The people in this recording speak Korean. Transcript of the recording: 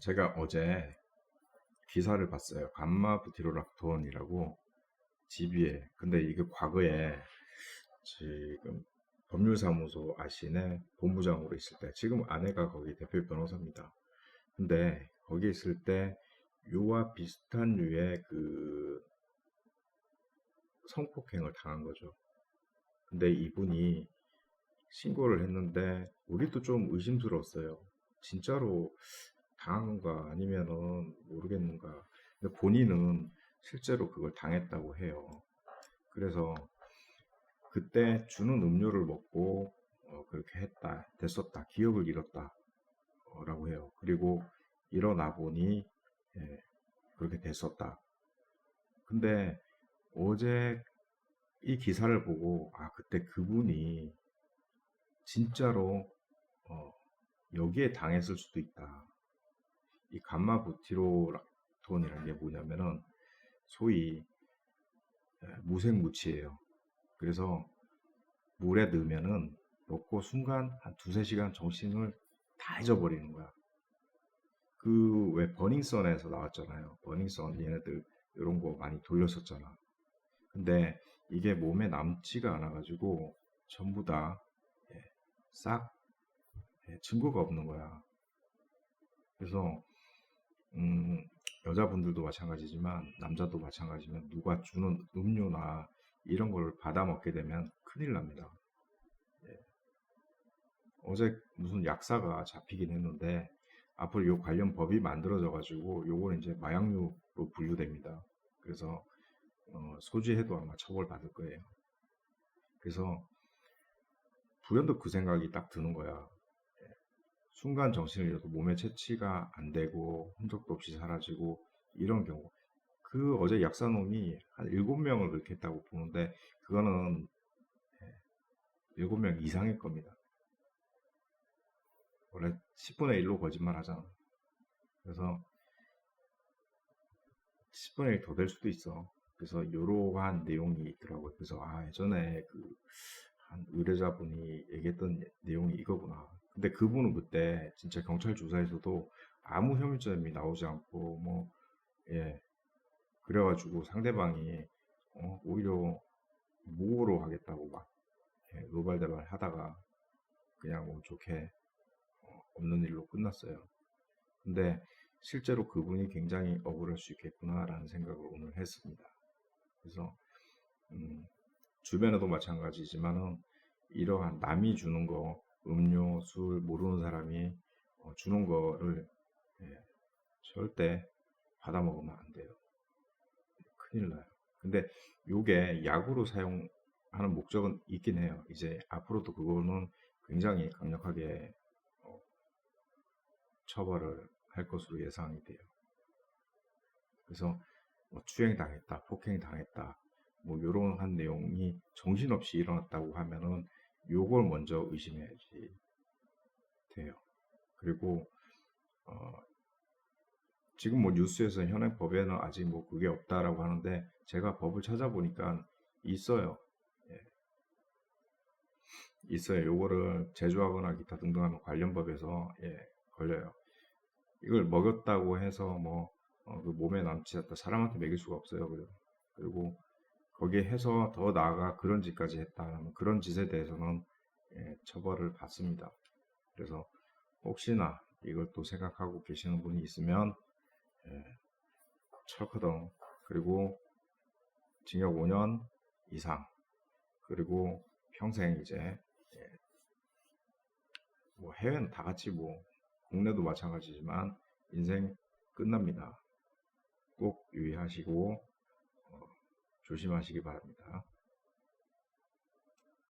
제가 어제 기사를 봤어요. 감마 부티로락톤이라고 GB에. 근데 이게 과거에 지금 법률사무소 아신의 본부장으로 있을 때 지금 아내가 거기 대표 변호사입니다. 근데 거기 있을 때 요와 비슷한 류의 그 성폭행을 당한 거죠. 근데 이분이 신고를 했는데 우리도 좀 의심스러웠어요. 진짜로 당한 건가 아니면은 모르겠는가. 근데 본인은 실제로 그걸 당했다고 해요. 그래서 그때 주는 음료를 먹고 어, 그렇게 했다, 됐었다, 기억을 잃었다 어, 라고 해요. 그리고 일어나 보니 예, 그렇게 됐었다. 근데 어제 이 기사를 보고 아 그때 그분이 진짜로 어, 여기에 당했을 수도 있다. 이 감마 부티로톤이라는 게 뭐냐면은 소위 무생무치예요. 그래서 물에 넣으면은 넣고 순간 한 두세 시간 정신을 다 잊어버리는 거야. 그 왜 버닝썬에서 나왔잖아요. 버닝썬 얘네들 이런 거 많이 돌렸었잖아. 근데 이게 몸에 남지가 않아가지고 전부 다싹 예, 예, 증거가 없는 거야. 그래서 음, 여자분들도 마찬가지지만 남자도 마찬가지면 누가 주는 음료나 이런 걸 받아 먹게 되면 큰일 납니다. 예. 어제 무슨 약사가 잡히긴 했는데 앞으로 요 관련 법이 만들어져 가지고 요거는 이제 마약류로 분류됩니다. 그래서 어, 소지해도 아마 처벌받을 거예요. 그래서 불현듯 그 생각이 딱 드는 거야. 순간 정신을 잃어도 몸에 채취가 안 되고 흔적도 없이 사라지고 이런 경우 그 어제 약사놈이 한 7명을 그렇게 했다고 보는데 그거는 7명 이상일 겁니다. 원래 10분의 1로 거짓말 하잖아. 그래서 10분의 1 더 될 수도 있어. 그래서 이러한 내용이 있더라고요. 그래서 아 예전에 그 한 의뢰자분이 얘기했던 내용이 이거구나. 근데 그분은 그때 진짜 경찰 조사에서도 아무 혐의점이 나오지 않고 뭐 예 그래가지고 상대방이 어, 오히려 모호로 하겠다고 막 예, 노발대발 하다가 그냥 뭐 좋게 어, 없는 일로 끝났어요. 근데 실제로 그분이 굉장히 억울할 수 있겠구나라는 생각을 오늘 했습니다. 그래서 음, 주변에도 마찬가지지만은 이러한 남이 주는 거 음료, 술 모르는 사람이 어, 주는 거를 예, 절대 받아 먹으면 안 돼요. 큰일 나요. 근데 요게 약으로 사용하는 목적은 있긴 해요. 이제 앞으로도 그거는 굉장히 강력하게 어, 처벌을 할 것으로 예상이 돼요. 그래서 뭐 추행 당했다, 폭행 당했다, 뭐 이런 한 내용이 정신없이 일어났다고 하면은 요걸 먼저 의심해야지 돼요. 그리고 어, 지금 뭐 뉴스에서 현행 법에는 아직 뭐 그게 없다라고 하는데 제가 법을 찾아보니까 있어요. 예. 있어요. 요거를 제조하거나 기타 등등 하는 관련 법에서 예, 걸려요. 이걸 먹였다고 해서 뭐 어, 그 몸에 남지 않다 사람한테 먹일 수가 없어요. 그리고 거기에 해서 더 나아가 그런 짓까지 했다면 그런 짓에 대해서는 예, 처벌을 받습니다. 그래서 혹시나 이걸 또 생각하고 계시는 분이 있으면 예, 철커덩 그리고 징역 5년 이상 그리고 평생 이제 예, 뭐 해외는 다 같이 뭐 국내도 마찬가지지만 인생 끝납니다. 꼭 유의하시고 조심하시기 바랍니다.